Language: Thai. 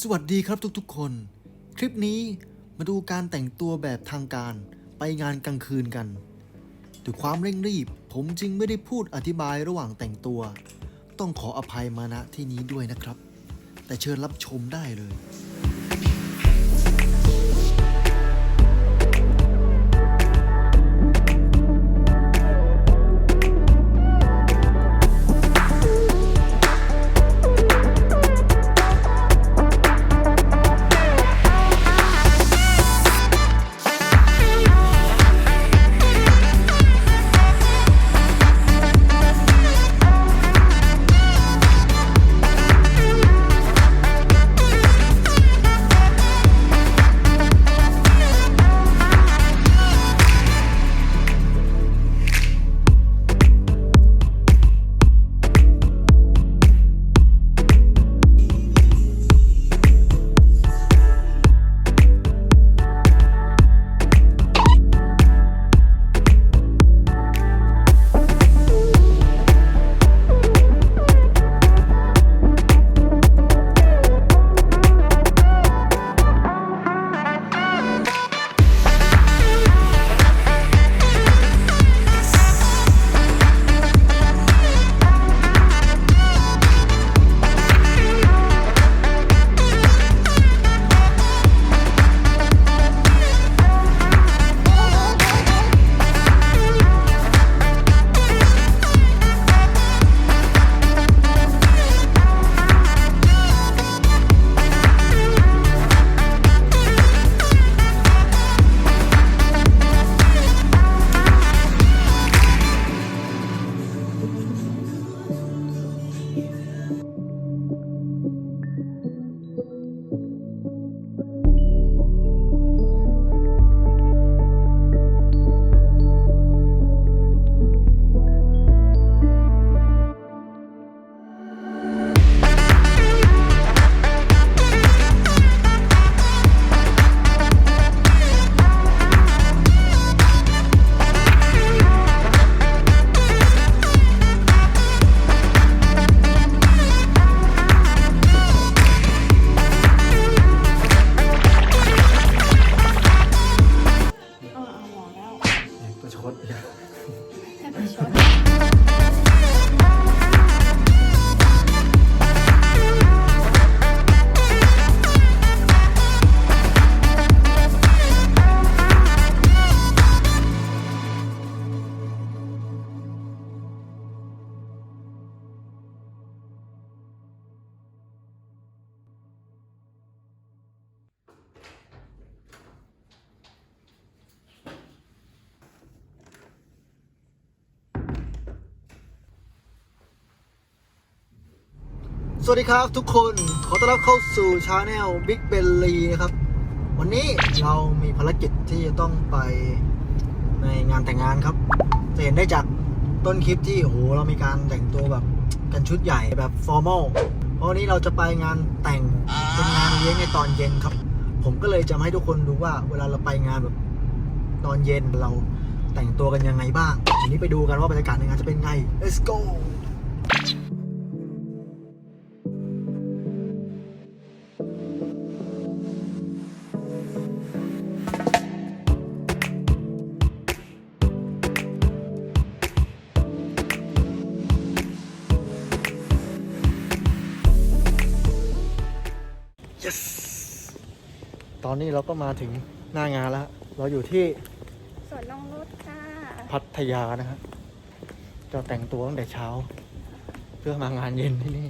สวัสดีครับทุกๆคน คลิปนี้มาดูการแต่งตัวแบบทางการไปงานกลางคืนกันด้วยความเร่งรีบ ผมจึงไม่ได้พูดอธิบายระหว่างแต่งตัว ต้องขออภัยมาณที่นี้ด้วยนะครับ แต่เชิญรับชมได้เลย สวัสดีครับทุกคนขอต้อนรับเข้าสู่ชาแนล Big b e l l y นะครับ วันนี้เรามีภารกิจที่จะต้องไปในงานแต่งงานครับ จะเห็นได้จากต้นคลิปที่โอ้โหเรามีการแต่งตัวแบบกันชุดใหญ่แบบฟอร์มอลเพราะวันนี้เราจะไปงานแต่งเป็นงานเลี้ยงในตอนเย็นครับ ผมก็เลยจะมาให้ทุกคนดูว่าเวลาเราไปงานแบบตอนเย็นเราแต่งตัวกันยังไงบ้างทีนี้ไปดูกันว่าบรรยากาศในงานจะเป็นไง let's go yes ตอนนี้เราก็มาถึงหน้างานแล้ว เราอยู่ที่สวนนงนุชค่ะ พัทยานะครับจะแต่งตัวตั้งแต่เช้า เพื่อมางานเย็นที่นี่